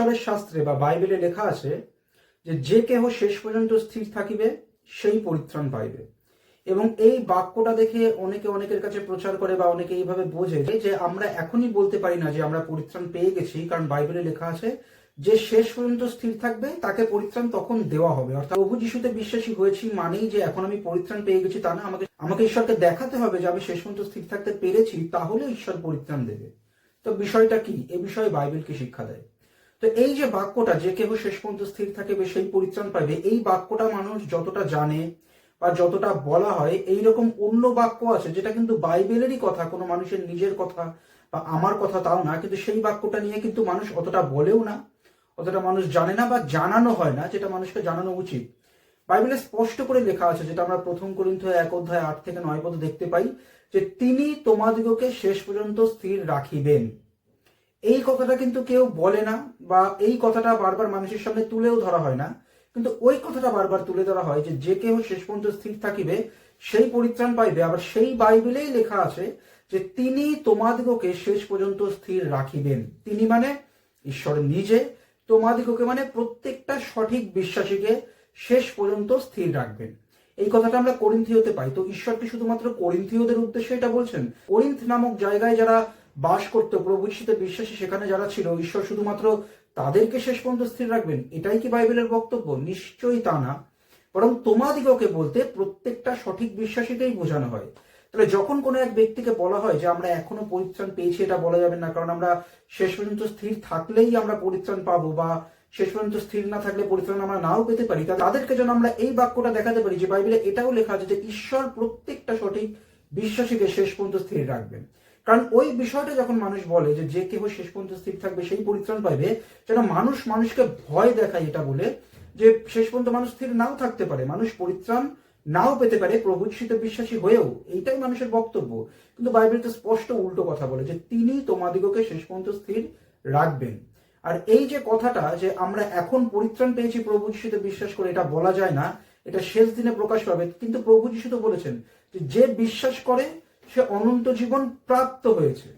ঈশ্বরের শাস্ত্রে বা বাইবেলে লেখা আছে যে যে কেহ শেষ পর্যন্ত স্থির থাকিবে, সেই পরিত্রাণ পাইবে। এবং এই বাক্যটা দেখে অনেকে অনেকের কাছে প্রচার করে বা অনেকে এইভাবে বোঝে যে আমরা এখনই বলতে পারি না যে আমরা পরিত্রাণ পেয়ে গেছি, কারণ বাইবেলে লেখা আছে যে শেষ পর্যন্ত স্থির থাকবে, তাকে পরিত্রাণ তখন দেওয়া হবে। অর্থাৎ প্রভু যিশুতে বিশ্বাসী হয়েছি মানেই যে এখন আমি পরিত্রাণ পেয়ে গেছি তা না, আমাকে আমাকে ঈশ্বরকে দেখাতে হবে যে আমি শেষ পর্যন্ত স্থির থাকতে পেরেছি, তাহলে ঈশ্বর পরিত্রাণ দেবে। তো বিষয়টা কি? এ বিষয়ে বাইবেল কি শিক্ষা দেয়? তো এই যে বাক্যটা, যে কেহ শেষ পর্যন্ত স্থির থাকবে সেই পরিত্রাণ পাবে এই বাক্যটা মানুষ যতটা জানে বা যতটা বলা হয় এই রকম অন্য বাক্য আছে যেটা কিন্তু বাইবেলেরই কথা, কোনো মানুষের নিজের কথা বা আমার কথা তাও না, কিন্তু সেই বাক্যটা নিয়ে কিন্তু মানুষ অতটা বলেও না, অতটা মানুষ জানে না বা জানানো হয় না, যেটা মানুষকে জানানো উচিত। বাইবেলে স্পষ্ট করে লেখা আছে, যেটা আমরা প্রথম করিন্থ এক অধ্যায় আট থেকে নয় পদ দেখতে পাই, যে তিনি তোমাদিগকে শেষ পর্যন্ত স্থির রাখিবেন। এই কথাটা কিন্তু কেউ বলে না বা এই কথাটা বারবার মানুষের সামনে তুলেও ধরা হয় না। কিন্তু ওই কথাটা বারবার তুলে ধরা হয় যে যে কেউ শেষ পর্যন্ত স্থির থাকিবে, সেই পরিত্রাণ পাইবে। আবার সেই বাইবেলেই লেখা আছে যে, তিনি তোমাদিগকে শেষ পর্যন্ত স্থির রাখিবেন। তিনি মানে ঈশ্বর নিজে, তোমাদিগকে মানে প্রত্যেকটা সঠিক বিশ্বাসীকে শেষ পর্যন্ত স্থির রাখবেন। এই কথাটা আমরা করিন্থিওতে পাই। তো ঈশ্বর কি শুধুমাত্র করিন্থিওদের উদ্দেশ্যে এটা বলছেন? করিন্থ নামক জায়গায় যারা বাস করতো, প্রভু ঈশ্বরে বিশ্বাসী সেখানে যারা ছিল, ঈশ্বর শুধুমাত্র তাদেরকে শেষ পর্যন্ত স্থির রাখবেন, এটাই কি বাইবেলের বক্তব্য? নিশ্চয়ই তা না। বরং তোমাদিগকে বলতে প্রত্যেকটা সঠিক বিশ্বাসীকেই বোঝানো হয়। তাহলে যখন কোনো এক ব্যক্তিকে বলা হয় যে আমরা এখনও পরিত্রাণ পেয়েছি, এটা বলা যাবে না, কারণ আমরা শেষ পর্যন্ত স্থির থাকলেই আমরা পরিত্রাণ পাবো বা শেষ পর্যন্ত স্থির না থাকলে পরিত্রাণ আমরা নাও পেতে পারি। তাদেরকে যেন আমরা এই বাক্যটা দেখাতে পারি যে বাইবেলে এটাও লেখা আছে যে ঈশ্বর প্রত্যেকটা সঠিক বিশ্বাসীকে শেষ পর্যন্ত স্থির রাখবেন। কারণ ওই বিষয়টা যখন মানুষ বলে যে যে কেহ শেষ পর্যন্ত স্থির থাকবে, সেই পরিত্রাণ পাইবে, যেন মানুষ মানুষকে ভয় দেখায় এটা বলে যে শেষ পর্যন্ত মানুষ স্থির নাও থাকতে পারে, মানুষ পরিত্রাণ নাও পেতে পারে, প্রভু বিশ্বাসী হয়েও। এইটাই মানুষের বক্তব্য। কিন্তু বাইবেল তো স্পষ্ট উল্টো কথা বলে যে তিনি তোমাদিগকে শেষ পর্যন্ত স্থির রাখবেন। আর এই যে কথাটা যে আমরা এখন পরিত্রাণ পেয়েছি প্রভু যিশুতে বিশ্বাস করে, এটা বলা যায় না। এটা শেষ দিনে প্রকাশ পাবে। কিন্তু প্রভু যিশু তো বলেছেন যে বিশ্বাস করে সে অনন্ত জীবন প্রাপ্ত হয়েছে।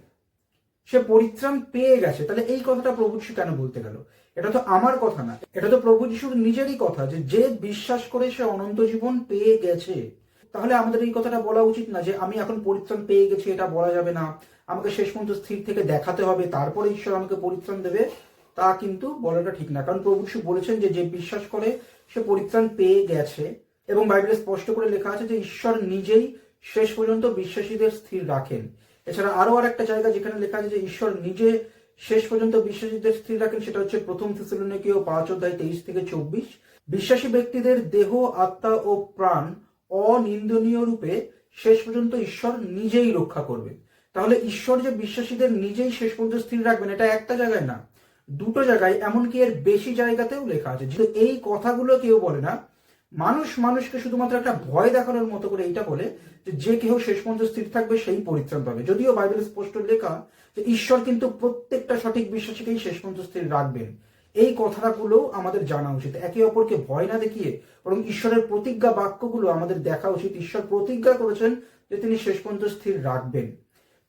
সে পরিত্রাণ পেয়ে গেছে। তাহলে এই কথাটা প্রভু যিশু কেন বলতে গেল? এটা তো আমার কথা না। এটা তো প্রভু যিশুর নিজেরই কথা যে যে বিশ্বাস করে সে অনন্ত জীবন পেয়ে গেছে, তাহলে আমাদের এই কথাটা বলা উচিত না যে আমি এখন পরিত্রাণ পেয়ে গেছি, এটা বলা যাবে না। আমাকে শেষ পর্যন্ত স্থির থেকে দেখাতে হবে, তারপরে ঈশ্বর আমাকে পরিত্রাণ দেবে, তা কিন্তু বলাটা ঠিক না। কারণ প্রভু যিশু বলেছেন যে যে বিশ্বাস করে সে পরিত্রাণ পেয়ে গেছে। এবং বাইবেলে স্পষ্ট করে লেখা আছে যে ঈশ্বর নিজেই শেষ পর্যন্ত বিশ্বাসীদের স্থির রাখেন। এছাড়া আরও আর একটা জায়গা যেখানে লেখা আছে যে ঈশ্বর নিজে শেষ পর্যন্ত বিশ্বাসীদের স্থির রাখেন, সেটা হচ্ছে প্রথম থেসেলনিকীয় পাঁচ অধ্যায় তেইশ থেকে চব্বিশ। বিশ্বাসী ব্যক্তিদের দেহ, আত্মা ও প্রাণ অনিন্দনীয় রূপে শেষ পর্যন্ত ঈশ্বর নিজেই রক্ষা করবেন। তাহলে ঈশ্বর যে বিশ্বাসীদের নিজেই শেষ পর্যন্ত স্থির রাখবেন, এটা একটা জায়গায় না, দুটো জায়গায়, এমনকি এর বেশি জায়গাতেও লেখা আছে। এই কথাগুলো কেউ বলে না মানুষ মানুষকে শুধুমাত্র একটা ভয় দেখানোর মতো করে এইটা বলে যে কেউ শেষ পর্যন্ত স্থির থাকবে, সেই পরিত্রাণ পাবে। যদিও বাইবেলে স্পষ্ট লেখা যে ঈশ্বর কিন্তু প্রত্যেকটা সঠিক বিশ্বাসীকেই শেষ পর্যন্ত স্থির রাখবেন। এই কথাগুলো আমাদের জানা উচিত। একে অপরকে ভয় না দেখিয়ে বরং ঈশ্বরের প্রতিজ্ঞা বাক্যগুলো আমাদের দেখা উচিত। ঈশ্বর প্রতিজ্ঞা করেছেন যে তিনি শেষ পর্যন্ত স্থির রাখবেন।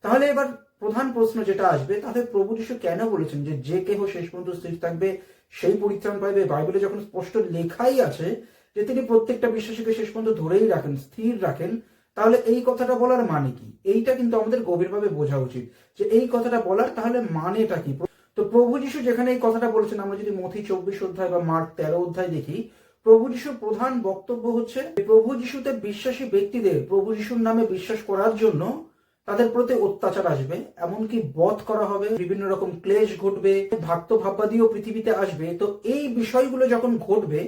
তাহলে এবার প্রধান প্রশ্ন যেটা আসবে তাহলে প্রভু যিশু কেন বলেছেন যে যে কেহ শেষ পর্যন্ত স্থির থাকবে, সেই পরিত্রাণ পাইবে? বাইবেলে যখন স্পষ্ট লেখাই আছে যে তিনি প্রত্যেকটা বিশ্বাসীকে শেষ পর্যন্ত ধরেই রাখেন, স্থির রাখেন, তাহলে এই কথাটা বলার মানে কি? এইটা কিন্তু আমাদের গভীরভাবে বোঝা উচিত যে এই কথাটা বলার তাহলে মানেটা কি? তো প্রভু যিশু যেখানে এই কথাটা বলেছেন, আমরা যদি মথি চব্বিশ অধ্যায় বা মার্ক তেরো অধ্যায় দেখি, প্রভু যিশুর প্রধান বক্তব্য হচ্ছে প্রভু যিশুতে বিশ্বাসী ব্যক্তিদের, প্রভু যিশুর নামে বিশ্বাস করার জন্য তাদের প্রতি অত্যাচার আসবে, এমনকি বধ করা হবে, বিভিন্ন রকম ক্লেশ ঘটবে ভাববাদীও পৃথিবীতে আসবে। তো এই বিষয়গুলো যখন ঘটবে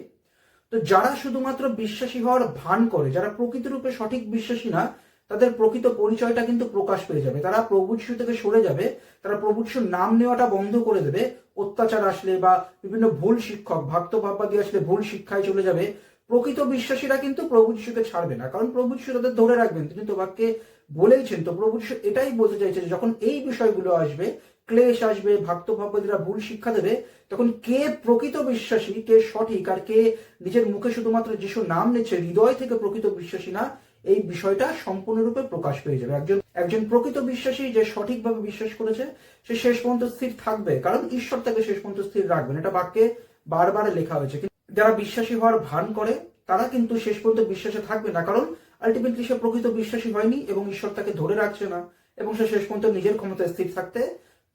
তো যারা শুধুমাত্র বিশ্বাসী হওয়ার ভান করে, যারা প্রকৃত রূপে সঠিক বিশ্বাসী না, তাদের প্রকৃত পরিচয়টা কিন্তু প্রকাশ পেয়ে যাবে। তারা প্রভু থেকে সরে যাবে, তারা প্রভু নাম নেওয়াটা বন্ধ করে দেবে, অত্যাচার আসলে বা বিভিন্ন ভুল শিক্ষক, ভক্ত ভাববাদী আসলে ভুল শিক্ষায় চলে যাবে। প্রকৃত বিশ্বাসীরা কিন্তু প্রভু ছাড়বে না, কারণ প্রভু যিশু তাদের ধরে রাখবেন। তিনি তো বাক্যে বলেইছেন, তো প্রভু এটাই বলতে চাইছে যখন এই বিষয়গুলো আসবে ক্লেশ আসবে ভক্ত ভাববাদীরা ভুল শিক্ষা দেবে, তখন কে প্রকৃত বিশ্বাসী, কে সঠিক, আর কে নিজের মুখে শুধুমাত্র যিশু নাম নিচ্ছে, হৃদয় থেকে প্রকৃত বিশ্বাসী না, এই বিষয়টা সম্পূর্ণরূপে প্রকাশ পেয়ে যাবে। একজন একজন প্রকৃত বিশ্বাসী যে সঠিকভাবে বিশ্বাস করেছে, সে শেষ পর্যন্ত স্থির থাকবে, কারণ ঈশ্বর তাকে শেষ পর্যন্ত স্থির রাখবেন। এটা বাক্যে বারবার লেখা হয়েছে। যারা বিশ্বাসী হওয়ার ভান করে, তারা কিন্তু শেষ পর্যন্ত বিশ্বাসে থাকবে না, কারণ আলটিমেটলি সে প্রকৃত বিশ্বাসী হয়নি এবং ঈশ্বর তাকে ধরে রাখছে না, এবং সে শেষ পর্যন্ত নিজের ক্ষমতায় স্থির থাকতে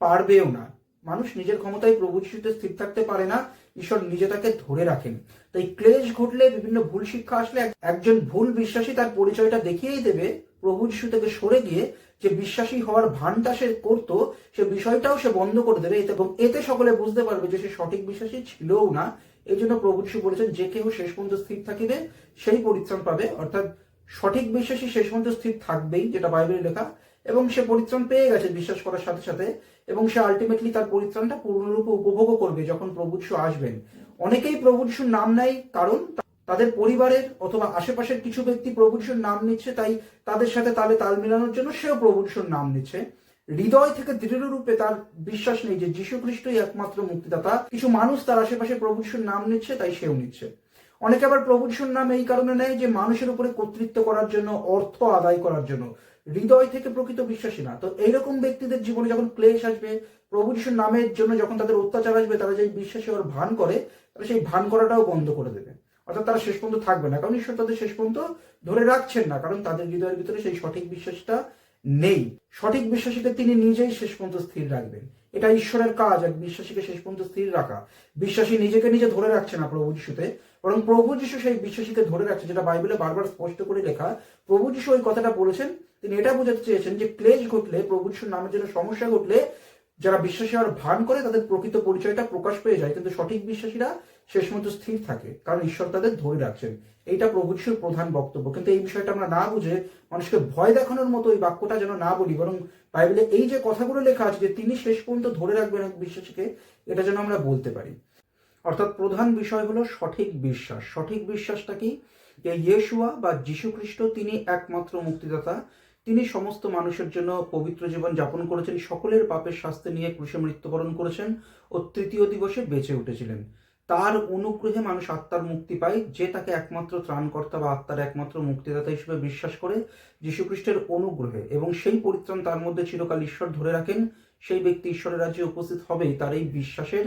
পারবেও না। মানুষ নিজের ক্ষমতায় প্রভু যিশুতে স্থির থাকতে পারে না, ঈশ্বর নিজে তাকে ধরে রাখেন। তাই ক্লেশ ঘটলে বিভিন্ন ভুল শিক্ষা আসলে একজন ভুল বিশ্বাসী তার পরিচয়টা দেখিয়েই দেবে। প্রভু যিশু থেকে সরে গিয়ে যে বিশ্বাসী হওয়ার ভানটা সে করতো, সে বিষয়টাও সে বন্ধ করে দেবে। এবং এতে সকলে বুঝতে পারবে যে সে সঠিক বিশ্বাসী ছিলও না। এই জন্য প্রভু যিশু বলেছেন, যে কেউ শেষ পর্যন্ত স্থির থাকিবে, সেই পরিত্রাণ পাবে। অর্থাৎ সঠিক বিশ্বাসী শেষ পর্যন্ত স্থির থাকবেই, যেটা বাইবেলে লেখা। এবং সে পরিত্রাণ পেয়ে গেছে, বিশ্বাস করার সাথে সাথে, এবং সে আলটিমেটলি তার পরিত্রাণটা পূর্ণরূপে উপভোগ করবে যখন প্রভু যিশু আসবেন। অনেকেই প্রভু নাম নেয় কারণ তাদের পরিবারের অথবা আশেপাশের কিছু ব্যক্তি প্রভু নাম নিচ্ছে, তাই তাদের সাথে তালে তাল মেলানোর জন্য সেও প্রভু নাম নিচ্ছে। হৃদয় থেকে দৃঢ় রূপে তার বিশ্বাস নেই যে যীশু খ্রিস্টই একমাত্র মুক্তিদাতা। কিছু মানুষ তার আশেপাশে প্রভু নাম নিচ্ছে, তাই সেও নিচ্ছে। অনেকে আবার প্রভু নাম এই কারণে নেয় যে মানুষের উপরে কর্তৃত্ব করার জন্য, অর্থ আদায় করার জন্য। হৃদয় থেকে প্রকৃত বিশ্বাসী না। তো এইরকম ব্যক্তিদের জীবনে যখন ক্লেশ আসবে, প্রভু যিশুর নামের জন্য যখন তাদের অত্যাচার আসবে, তারা যে বিশ্বাসে ওর ভান করে, তারা সেই ভান করাটাও বন্ধ করে দেবে। অর্থাৎ তারা শেষ পর্যন্ত থাকবে না। কারণ ঈশ্বর তাদের শেষ পর্যন্ত ধরে রাখছেন না, কারণ তাদের হৃদয়ের ভিতরে সেই সঠিক বিশ্বাসটা নেই। সঠিক বিশ্বাসীকে তিনি নিজেই শেষ পর্যন্ত স্থির রাখবেন। এটা ঈশ্বরের কাজ এক বিশ্বাসীকে শেষ পর্যন্ত স্থির রাখা। বিশ্বাসী নিজেকে নিজে ধরে রাখছে না প্রভু যিশুতে, বরং প্রভু যিশু সেই বিশ্বাসীকে ধরে রাখছে, যেটা বাইবেলে বারবার স্পষ্ট করে লেখা। প্রভু যিশু ওই কথাটা বলেছেন, তিনি এটা বোঝাতে চেয়েছেন যে ক্লেশ ঘটলে, প্রভু যিশুর নামের জন্য সমস্যা ঘটলে যারা বিশ্বাসী হওয়ার ভান করে তাদের প্রকৃত পরিচয়টা প্রকাশ পেয়ে যায়, কিন্তু সঠিক বিশ্বাসীরা শেষ মতো স্থির থাকে, কারণ ঈশ্বর তাদের ধরে রাখছেন। এইটা প্রভু প্রধান বক্তব্য। কিন্তু এই বিষয়টা আমরা না বুঝে মানুষকে ভয় দেখানোর মতো এই বাক্যটা যেন না বলি, বরং বাইবেলে এই যে কথাগুলো লেখা আছে যে তিনি শেষ পর্যন্ত ধরে রাখবেন এক বিশ্বাসীকে, এটা যেন আমরা বলতে পারি। অর্থাৎ প্রধান বিষয় হলো সঠিক বিশ্বাস। সঠিক বিশ্বাসটা কি? যে ইয়েশুয়া বা যীশু খ্রিস্ট তিনি একমাত্র মুক্তিদাতা তিনি সমস্ত মানুষের জন্য পবিত্র জীবন যাপন করেছেন, সকলের পাপের শাস্তি নিয়ে ক্রুশে মৃত্যুবরণ করেছেন ও তৃতীয় দিবসে বেঁচে উঠেছিলেন। তার অনুগ্রহে মানুষ আত্মার মুক্তি পায়, যে তাকে একমাত্র ত্রাণকর্তা বা আত্মার একমাত্র মুক্তিদাতা হিসেবে বিশ্বাস করে যীশুখ্রিস্টের অনুগ্রহে এবং সেই পরিত্রাণ তার মধ্যে চিরকাল ঈশ্বর ধরে রাখেন, সেই ব্যক্তি ঈশ্বরের রাজ্যে উপস্থিত হবেই তার এই বিশ্বাসের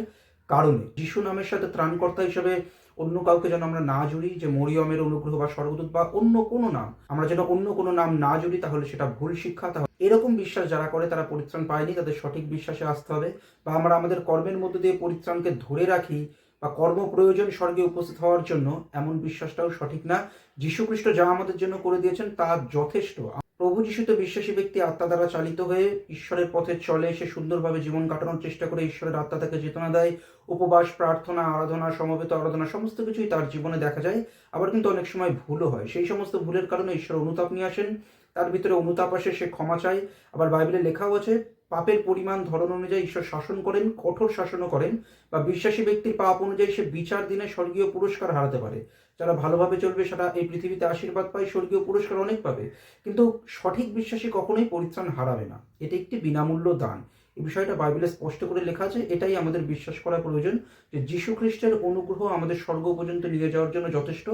কারণে। যিশু নামের সাথে ত্রাণকর্তা হিসেবে অন্য কাউকে যেন আমরা না জুড়ি, যে মরিয়মের অনুগ্রহ বা স্বর্গদূত বা অন্য কোনো নাম, আমরা যেন অন্য কোনো নাম না জুড়ি, তাহলে সেটা ভুল শিক্ষা। তাহলে এরকম বিশ্বাস যারা করে, তারা পরিত্রাণ পায়নি, তাদের সঠিক বিশ্বাসে আসতে হবে। বা আমরা আমাদের কর্মের মধ্যে দিয়ে পরিত্রাণকে ধরে রাখি, বা কর্ম প্রয়োজন স্বর্গে উপস্থিত হওয়ার জন্য, এমন বিশ্বাসটাও সঠিক না। যীশুখ্রিস্ট যা আমাদের জন্য করে দিয়েছেন, তা যথেষ্ট। প্রভু যিশুতে বিশ্বাসী ব্যক্তি আত্মা দ্বারা চালিত হয়ে ঈশ্বরের পথে চলে, সে সুন্দরভাবে জীবন কাটানোর চেষ্টা করে ঈশ্বরের আত্মা তাকে চেতনা দেয়, উপবাস, প্রার্থনা, আরাধনা, সমবেত আরাধনা, সমস্ত কিছুই তার জীবনে দেখা যায়। আবার কিন্তু অনেক সময় ভুলও হয়। সেই সমস্ত ভুলের কারণে ঈশ্বর অনুতাপ নিয়ে আসেন। তার ভিতরে অনুতাপ আসে, সে ক্ষমা চায়। আবার বাইবেলে লেখাও আছে পাপের পরিমাণ ধরন অনুযায়ী ঈশ্বর শাসন করেন, কঠোর শাসনও করেন বা বিশ্বাসী ব্যক্তির পাপ অনুযায়ী সে বিচার দিনে স্বর্গীয় পুরস্কার হারাতে পারে। যারা ভালোভাবে চলবে সেটা এই পৃথিবীতে আশীর্বাদ পায়, স্বর্গীয় পুরস্কার অনেক পাবে। কিন্তু সঠিক বিশ্বাসী কখনোই পরিত্রাণ হারাবে না। এটি একটি বিনামূল্য দান। এই বিষয়টা বাইবেলে স্পষ্ট করে লেখা আছে, এটাই আমাদের বিশ্বাস করা প্রয়োজন যে যীশু খ্রিস্টের অনুগ্রহ আমাদের স্বর্গ পর্যন্ত নিয়ে যাওয়ার জন্য যথেষ্ট।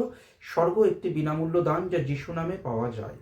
স্বর্গ একটি বিনামূল্য দান যা যীশু নামে পাওয়া যায়।